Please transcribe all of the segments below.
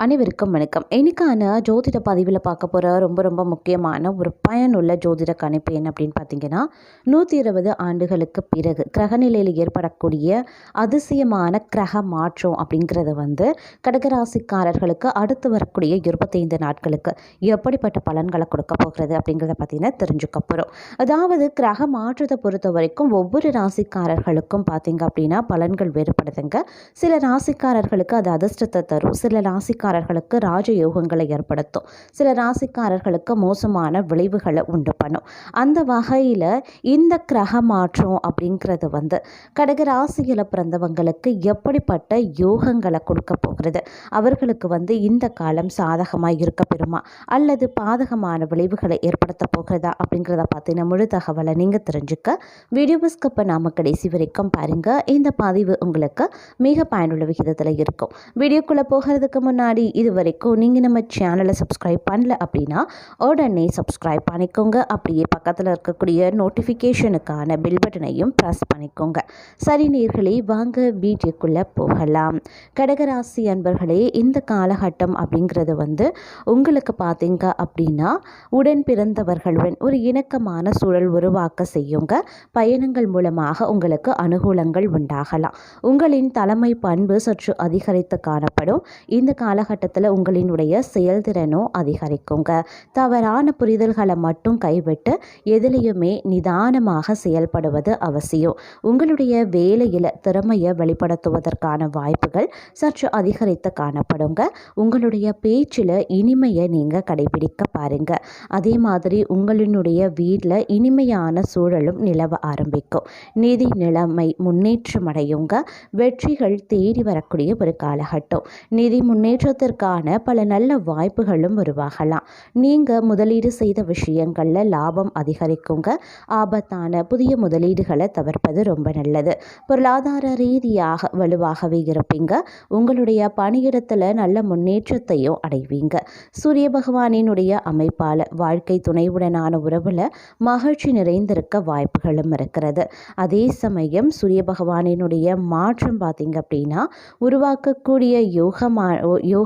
அனைவருக்கும் வணக்கம். இன்னைக்கான ஜோதிட பதிவில் பார்க்க போகிற ரொம்ப ரொம்ப முக்கியமான ஒரு பயனுள்ள ஜோதிட கணிப்பு என்ன அப்படின்னு பார்த்தீங்கன்னா நூற்றி இருபது ஆண்டுகளுக்கு பிறகு கிரகநிலையில் ஏற்படக்கூடிய அதிசயமான கிரக மாற்றம் அப்படிங்கிறது வந்து கடகராசிக்காரர்களுக்கு அடுத்து வரக்கூடிய இருபத்தைந்து நாட்களுக்கு எப்படிப்பட்ட பலன்களை கொடுக்க போகிறது அப்படிங்கிறத பார்த்தீங்கன்னா தெரிஞ்சுக்க போகிறோம் அதாவது கிரக மாற்றத்தை பொறுத்த வரைக்கும் ஒவ்வொரு ராசிக்காரர்களுக்கும் பார்த்தீங்க அப்படின்னா பலன்கள் வேறுபடுதுங்க. சில ராசிக்காரர்களுக்கு அது அதிர்ஷ்டத்தை தரும். சில ராசிக்காரர்களுக்கு ராஜயோகங்களை ஏற்படுத்தும். சில ராசிக்காரர்களுக்கு மோசமான விளைவுகளை உண்டு பண்ணும். அந்த வகையில் இந்த கிரக மாற்றம் அப்படிங்கிறது வந்து கடக ராசியில் பிறந்தவங்களுக்கு எப்படிப்பட்ட யோகங்களை கொடுக்க போகிறது? அவர்களுக்கு வந்து இந்த காலம் சாதகமாக இருக்க பெறுமா? அல்லது பாதகமான விளைவுகளை ஏற்படுத்த போகிறதா? அப்படிங்கிறத பார்த்தீங்கன்னா முழு தகவலை நீங்கள் தெரிஞ்சுக்க வீடியோ ஸ்கிப்பை நாம கடைசி வரைக்கும் பாருங்கள் இந்த பதிவு உங்களுக்கு மிக பயனுள்ள விகிதத்தில் இருக்கும். வீடியோக்குள்ளே போகிறதுக்கு முன்னாடி இது வரைக்கும் நீங்கள் நம்ம சேனலை சப்ஸ்கிரைப் பண்ணல அப்படின்னா உடனே சப்ஸ்கிரைப் பண்ணிக்கோங்க. அப்படியே பக்கத்தில் இருக்கக்கூடிய நோட்டிஃபிகேஷனுக்கான பில் பட்டனையும் ப்ரெஸ் பண்ணிக்கோங்க. சரி நேர்களே வாங்க வீடியோக்குள்ளே போகலாம். கடகராசி அன்பர்களே இந்த காலகட்டம் அப்படிங்கிறது வந்து உங்களுக்கு பார்த்தீங்க அப்படின்னா உடன் பிறந்தவர்களுடன் ஒரு இணக்கமான சூழல் உருவாக்க செய்யுங்க. பயணங்கள் மூலமாக உங்களுக்கு அனுகூலங்கள் உண்டாகலாம். உங்களின் தலைமை பண்பு சற்று அதிகரித்து காணப்படும். இந்த காலகட்டத்தில் உங்களினுடைய செயல்திறனும் அதிகரிக்குங்க. தவறான புரிதல்களை மட்டும் கைவிட்டு எதிலையுமே நிதானமாக செயல்படுவது அவசியம். உங்களுடைய வேலையில் திறமையை வெளிப்படுத்துவதற்கான வாய்ப்புகள் சற்று அதிகரித்து காணப்படுங்க. உங்களுடைய பேச்சில் இனிமையை நீங்கள் கடைபிடிக்க பாருங்க. அதே மாதிரி உங்களினுடைய வீட்டில் இனிமையான சூழலும் நிலவ ஆரம்பிக்கும். நிதி நிலைமை முன்னேற்றம் அடையுங்க. வெற்றிகள் தேடி வரக்கூடிய ஒரு காலகட்டம். நிதி லாபத்திற்கான பல நல்ல வாய்ப்புகளும் உருவாகலாம். நீங்கள் முதலீடு செய்த விஷயங்களில் லாபம் அதிகரிக்குங்க. ஆபத்தான புதிய முதலீடுகளை தவிர்ப்பது ரொம்ப நல்லது. பொருளாதார ரீதியாக வலுவாகவே இருப்பீங்க. உங்களுடைய பணியிடத்தில் நல்ல முன்னேற்றத்தையும் அடைவீங்க. சூரிய பகவானினுடைய அமைப்பால் வாழ்க்கை துணைவுடனான உறவில் மகிழ்ச்சி நிறைந்திருக்க வாய்ப்புகளும் இருக்கிறது. அதே சமயம் சூரிய பகவானினுடைய மாற்றம் பார்த்தீங்க அப்படின்னா உருவாக்கக்கூடிய யோகமா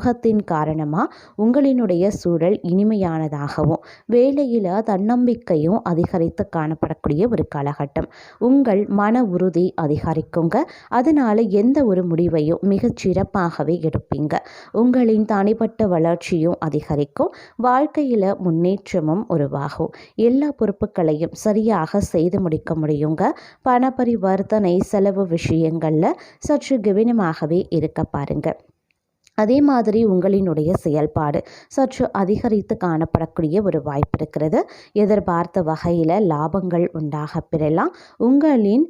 யோகத்தின் காரணமாக உங்களினுடைய சூழல் இனிமையானதாகவும் வேலையில் தன்னம்பிக்கையும் அதிகரித்து காணப்படக்கூடிய ஒரு காலகட்டம். உங்கள் மன உறுதி அதிகரிக்குங்க. அதனால் எந்த ஒரு முடிவையும் மிகச் சிறப்பாகவே எடுப்பீங்க. உங்களின் தனிப்பட்ட வளர்ச்சியும் அதிகரிக்கும். வாழ்க்கையில் முன்னேற்றமும் உருவாகும். எல்லா பொறுப்புகளையும் சரியாக செய்து முடிக்க முடியுங்க. பண பரிவர்த்தனை செலவு விஷயங்களில் சற்று கவனமாகவே இருக்க பாருங்கள் அதே மாதிரி உங்களினுடைய செயல்பாடு சற்று அதிகரித்து காணப்படக்கூடிய ஒரு வாய்ப்பு இருக்கிறது. எதிர்பார்த்த வகையில் லாபங்கள் உண்டாக பெறலாம். உங்களின்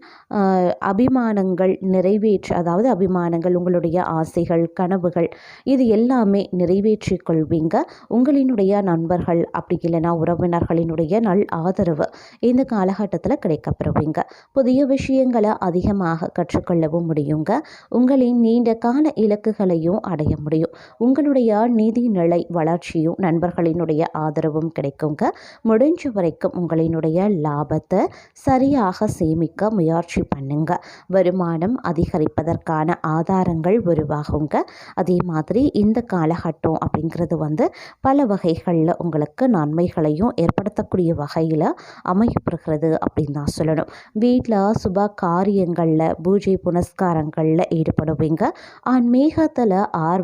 அபிமானங்கள் நிறைவேற்ற அதாவது அபிமானங்கள் உங்களுடைய ஆசைகள் கனவுகள் இது எல்லாமே நிறைவேற்றி கொள்வீங்க. உங்களினுடைய நண்பர்கள் அப்படி இல்லைன்னா உறவினர்களினுடைய நல் ஆதரவு இந்த காலகட்டத்தில் கிடைக்கப்பெறுவீங்க. புதிய விஷயங்களை அதிகமாக கற்றுக்கொள்ளவும் முடியுங்க. உங்களின் நீண்ட கால இலக்குகளையும் அடைய முடியும். உங்களுடைய நிதி நிலை வளர்ச்சியும் நண்பர்களினுடைய ஆதரவும் கிடைக்குங்க. முடிஞ்ச வரைக்கும் உங்களினுடைய லாபத்தை சரியாக சேமிக்க முயற்சி பண்ணுங்க. வருமானம் அதிகரிப்பதற்கான ஆதாரங்கள் உருவாகுங்க. அதே மாதிரி இந்த காலகட்டம் அப்படிங்கிறது வந்து பல வகைகளில் உங்களுக்கு நன்மைகளையும் ஏற்படுத்தக்கூடிய வகையில் அமையப்படுகிறது அப்படின்னு தான் சொல்லணும். வீட்டில் சுப காரியங்களில் பூஜை புனஸ்காரங்களில் ஈடுபடுவீங்க. ஆன்மீகத்தில் ஆர்வம்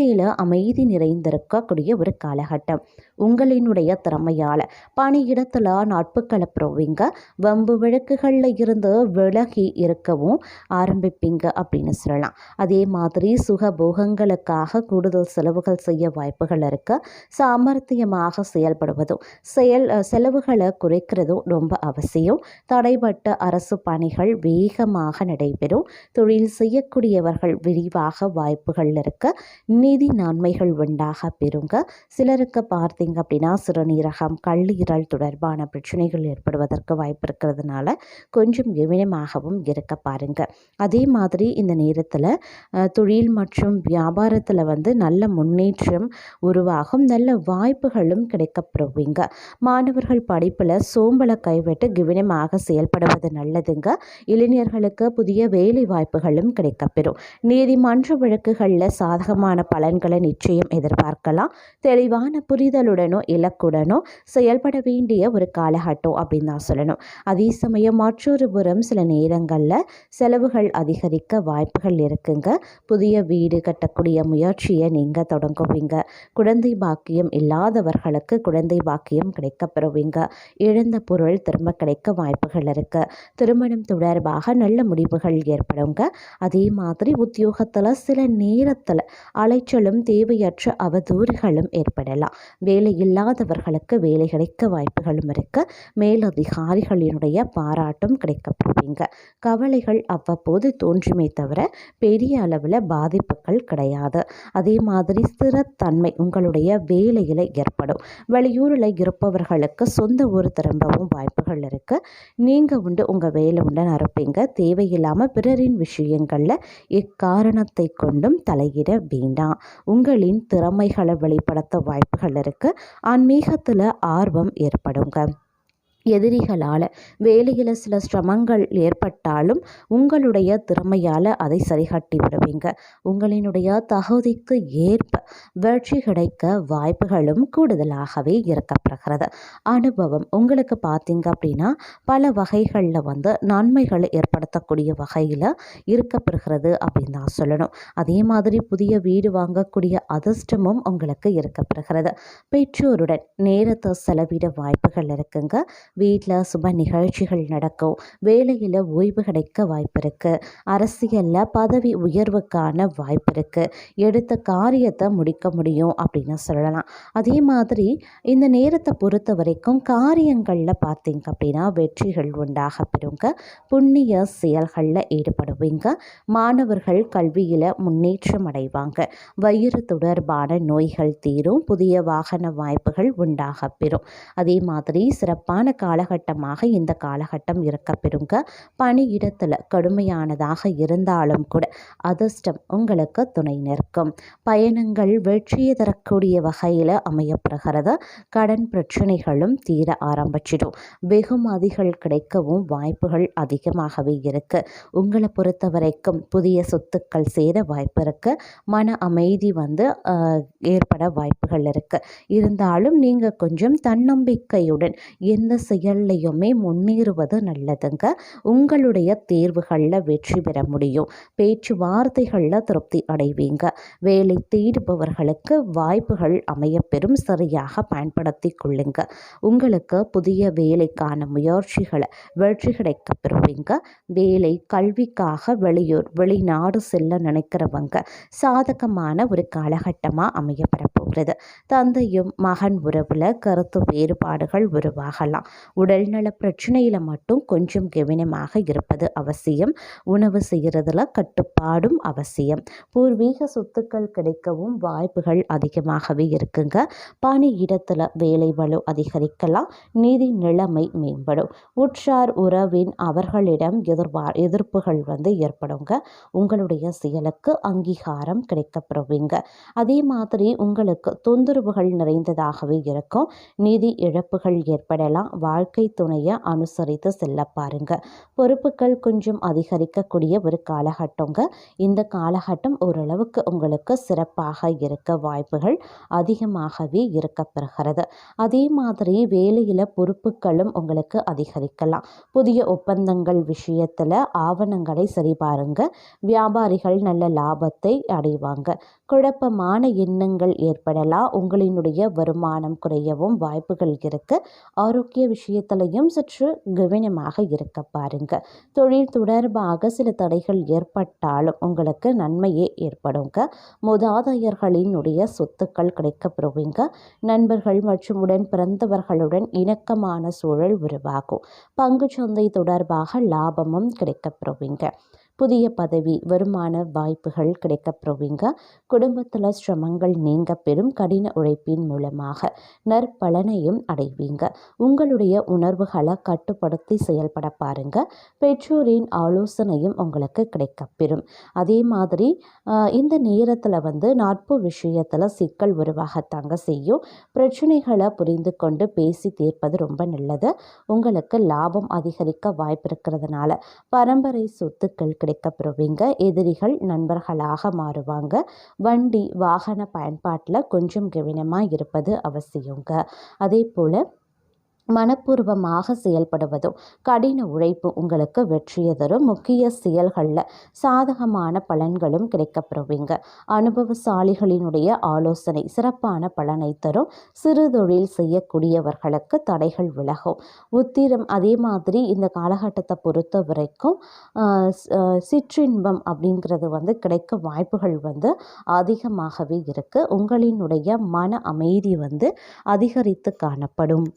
வாழ்க்கையில் அமைதி நிறைந்திருக்கக்கூடிய ஒரு காலகட்டம். உங்களினுடைய திறமையால் பணியிடத்தில் நாட்புக்களை பெறுவீங்க வம்பு விளக்குகளில் இருந்து விலகி இருக்கவும் ஆரம்பிப்பீங்க அப்படின்னு சொல்லலாம். அதே மாதிரி சுக போகங்களுக்காக கூடுதல் செலவுகள் செய்ய வாய்ப்புகள் இருக்க. சாமர்த்தியமாக செயல்படுவதும் செயல் செலவுகளை குறைக்கிறதும் ரொம்ப அவசியம். தடைப்பட்ட அரசு பணிகள் வேகமாக நடைபெறும். தொழில் செய்யக்கூடியவர்கள் விரிவாக வாய்ப்புகள் இருக்க. நீதி நன்மைகள் உண்டாக பெறுங்க. சிலருக்கு பார்த்தீங்க அப்படின்னா சிறுநீரகம் கல்லீரல் தொடர்பான பிரச்சனைகள் ஏற்படுவதற்கு வாய்ப்பு இருக்கிறதுனால கொஞ்சம் கவனமாகவும் இருக்க பாருங்க. அதே மாதிரி இந்த நேரத்தில் தொழில் மற்றும் வியாபாரத்தில் வந்து நல்ல முன்னேற்றம் உருவாகும் நல்ல வாய்ப்புகளும் கிடைக்கப்படுவீங்க. மாணவர்கள் படிப்பில் சோம்பலை கைவிட்டு கவனமாக செயல்படுவது நல்லதுங்க. இளைஞர்களுக்கு புதிய வேலை வாய்ப்புகளும் கிடைக்கப்பெறும். நீதிமன்ற வழக்குகளில் சாதகமான பலன்களை நிச்சயம் எதிர்பார்க்கலாம். தெளிவான புரிதலுடனோ இலக்குடனோ செயல்பட வேண்டிய ஒரு காலகட்டம் அப்படின்னு தான் சொல்லணும். அதே சமயம் மற்றொரு புறம் சில நேரங்களில் செலவுகள் அதிகரிக்க வாய்ப்புகள் இருக்குங்க. புதிய வீடு கட்டக்கூடிய முயற்சியை நீங்கள் தொடங்குவீங்க. குழந்தை பாக்கியம் இல்லாதவர்களுக்கு குழந்தை பாக்கியம் கிடைக்கப்பெறுவீங்க. இழந்த பொருள் திரும்ப கிடைக்க வாய்ப்புகள் இருக்குது திருமணம் தொடர்பாக நல்ல முடிவுகள் ஏற்படுங்க. அதே மாதிரி உத்தியோகத்தில் சில நேரத்தில் அலைச்சலும் தேவையற்ற அவதூறுகளும் ஏற்படலாம். வேலை இல்லாதவர்களுக்கு வேலை கிடைக்க வாய்ப்புகளும் இருக்கு. மேலதிகாரிகளினுடைய பாராட்டும் கிடைக்கப்பெறுவீங்க கவலைகள் அவ்வப்போது தோன்றுமே தவிர பெரிய அளவில் பாதிப்புகள் கிடையாது. அதே மாதிரி ஸ்திரத்தன்மை உங்களுடைய வேலையில் ஏற்படும். வெளியூரில் இருப்பவர்களுக்கு சொந்த ஊர் திரும்பவும் வாய்ப்புகள் இருக்குது நீங்கள் உண்டு உங்கள் வேலை உண்டு நிரப்பீங்க. தேவையில்லாமல் பிறரின் விஷயங்களில் இக்காரணத்தை கொண்டும் தலையிட வேண்டாம். உங்களின் திறமைகளை வெளிப்படுத்த வாய்ப்புகள் இருக்குது ஆன்மீகத்தில் ஆர்வம் ஏற்படுங்க. எதிரிகளால் வேலையில் சில சிரமங்கள் ஏற்பட்டாலும் உங்களுடைய திறமையால் அதை சரிகட்டி விடுவீங்க. உங்களினுடைய தகுதிக்கு ஏற்ப வெற்றி கிடைக்க வாய்ப்புகளும் கூடுதலாகவே இருக்கப்படுகிறது அனுபவம். உங்களுக்கு பார்த்தீங்க அப்படின்னா பல வகைகளில் வந்து நன்மைகளை ஏற்படுத்தக்கூடிய வகையில் இருக்கப்படுகிறது அப்படின்னு தான் சொல்லணும். அதே மாதிரி புதிய வீடு வாங்கக்கூடிய அதிர்ஷ்டமும் உங்களுக்கு இருக்கப்படுகிறது பெற்றோருடன் நேரத்தை செலவிட வாய்ப்புகள் இருக்குங்க. வீட்டில் சுப நிகழ்ச்சிகள் நடக்கும். வேலையில் ஓய்வு கிடைக்க வாய்ப்பு இருக்குது அரசியலில் பதவி உயர்வுக்கான வாய்ப்பு இருக்குது எடுத்த காரியத்தை முடிக்க முடியும் அப்படின்னு சொல்லலாம். அதே மாதிரி இந்த நேரத்தை பொறுத்த வரைக்கும் காரியங்களில் பார்த்தீங்க அப்படின்னா வெற்றிகள் உண்டாக பெறுங்க. புண்ணிய செயல்களில் ஈடுபடுவீங்க. மாணவர்கள் கல்வியில் முன்னேற்றம் அடைவாங்க. வயிறு தொடர்பான நோய்கள் தீரும். புதிய வாகன வாய்ப்புகள் உண்டாக பெறும். அதே மாதிரி சிறப்பான காலகட்டமாக இந்த காலகட்டம் இருக்க பெறுங்க பணியிடத்தில் கடுமையானதாக இருந்தாலும் கூட அதிர்ஷ்டம் உங்களுக்கு துணை நிற்கும். பயணங்கள் வெற்றியை தரக்கூடிய வகையில் அமையப்படுகிறது கடன் பிரச்சனைகளும் தீர ஆரம்பிச்சிடும். வெகுமதிகள் கிடைக்கவும் வாய்ப்புகள் அதிகமாகவே இருக்கு. உங்களை பொறுத்த வரைக்கும் புதிய சொத்துக்கள் சேர வாய்ப்பு இருக்கு. மன அமைதி வந்து ஏற்பட வாய்ப்புகள் இருக்கு. இருந்தாலும் நீங்கள் கொஞ்சம் தன்னம்பிக்கையுடன் எந்த செயல்லையுமே முன்னேறுவது நல்லதுங்க. உங்களுடைய தேர்வுகளில் வெற்றி பெற முடியும். பேச்சுவார்த்தைகளில் திருப்தி அடைவீங்க. வேலை தேடுபவர்களுக்கு வாய்ப்புகள் அமையப்பெறும். சரியாக பயன்படுத்தி கொள்ளுங்க. உங்களுக்கு புதிய வேலைக்கான முயற்சிகளை வெற்றி கிடைக்க பெறுவீங்க. வேலை கல்விக்காக வெளியூர் வெளிநாடு செல்ல நினைக்கிறவங்க சாதகமான ஒரு காலகட்டமாக அமையப்பெற போகிறது. தந்தையும் மகன் உறவில் கருத்து வேறுபாடுகள் உருவாகலாம். உடல்நல பிரச்சனையில் மட்டும் கொஞ்சம் கவனமாக இருப்பது அவசியம். உணவு செய்கிறதுல கட்டுப்பாடும் அவசியம். பூர்வீக சொத்துக்கள் கிடைக்கவும் வாய்ப்புகள் அதிகமாகவே இருக்குங்க. பணி இடத்துல வேலை வலு அதிகரிக்கலாம். நிதி நிலைமை மேம்படும். உற்றார் உறவின் அவர்களிடம் எதிர்பார் எதிர்ப்புகள் வந்து ஏற்படுங்க. உங்களுடைய செயலுக்கு அங்கீகாரம் கிடைக்கப்படுவீங்க. அதே மாதிரி உங்களுக்கு தொந்தரவுகள் நிறைந்ததாகவே இருக்கும். நிதி இழப்புகள் ஏற்படலாம். வாழ்க்கை துணையை அனுசரித்து செல்ல பாருங்க. பொறுப்புகள் கொஞ்சம் அதிகரிக்கக்கூடிய ஒரு காலகட்டங்க. இந்த காலகட்டம் ஓரளவுக்கு உங்களுக்கு சிறப்பாக இருக்க வாய்ப்புகள் அதிகமாகவே இருக்கப்பெறுகிறது. அதே மாதிரி வேலையில் பொறுப்புகளும் உங்களுக்கு அதிகரிக்கலாம். புதிய ஒப்பந்தங்கள் விஷயத்தில் ஆவணங்களை சரிபாருங்க வியாபாரிகள் நல்ல லாபத்தை அடைவாங்க. குழப்பமான எண்ணங்கள் ஏற்படலாம். உங்களினுடைய வருமானம் குறையவும் வாய்ப்புகள் இருக்கு. ஆரோக்கிய விஷயத்திலையும் சற்று கவனமாக இருக்க பாருங்க. தொழில் தொடர்பாக சில தடைகள் ஏற்பட்டாலும் உங்களுக்கு நன்மையே ஏற்படுங்க. முதாதையர்களினுடைய சொத்துக்கள் கிடைக்கப்பெறுவீங்க. நண்பர்கள் மற்றும் உடன் பிறந்தவர்களுடன் இணக்கமான சூழல் உருவாகும். பங்கு சந்தை தொடர்பாக லாபமும் கிடைக்கப்பெறுவீங்க. புதிய பதவி வருமான வாய்ப்புகள் கிடைக்கப்பெறுவீங்க. குடும்பத்தில் சிரமங்கள் நீங்க பெறும் கடின உழைப்பின் மூலமாக நற்பலனையும் அடைவீங்க. உங்களுடைய உணர்வுகளை கட்டுப்படுத்தி செயல்பட பாருங்க. பெற்றோரின் ஆலோசனையும் உங்களுக்கு கிடைக்கப்பெறும் அதே மாதிரி இந்த நேரத்தில் வந்து நட்பு விஷயத்தில் சிக்கல் உருவாகத்தாங்க செய்யும். பிரச்சனைகளை புரிந்து கொண்டு பேசி தீர்ப்பது ரொம்ப நல்லது. உங்களுக்கு லாபம் அதிகரிக்க வாய்ப்பு இருக்கிறதுனால பரம்பரை சொத்துக்கள் கிடைக்கப்பெறுவீங்க எதிரிகள் நண்பர்களாக மாறுவாங்க. வண்டி வாகன பயன்பாட்டில் கொஞ்சம் கவனமாக இருப்பது அவசியங்க. அதே போல் மனப்பூர்வமாக செயல்படுவதும் கடின உழைப்பு உங்களுக்கு வெற்றியை தரும். முக்கிய செயல்களில் சாதகமான பலன்களும் கிடைக்கப்பெறுவீங்க அனுபவசாலிகளினுடைய ஆலோசனை சிறப்பான பலனை தரும். சிறு தொழில் செய்யக்கூடியவர்களுக்கு தடைகள் விலகும். உத்திரம் அதே மாதிரி இந்த காலகட்டத்தை பொறுத்த வரைக்கும் சிற்றின்பம் அப்படிங்கிறது வந்து கிடைக்க வாய்ப்புகள் வந்து அதிகமாகவே இருக்குது உங்களினுடைய மன அமைதி வந்து அதிகரித்து காணப்படும்.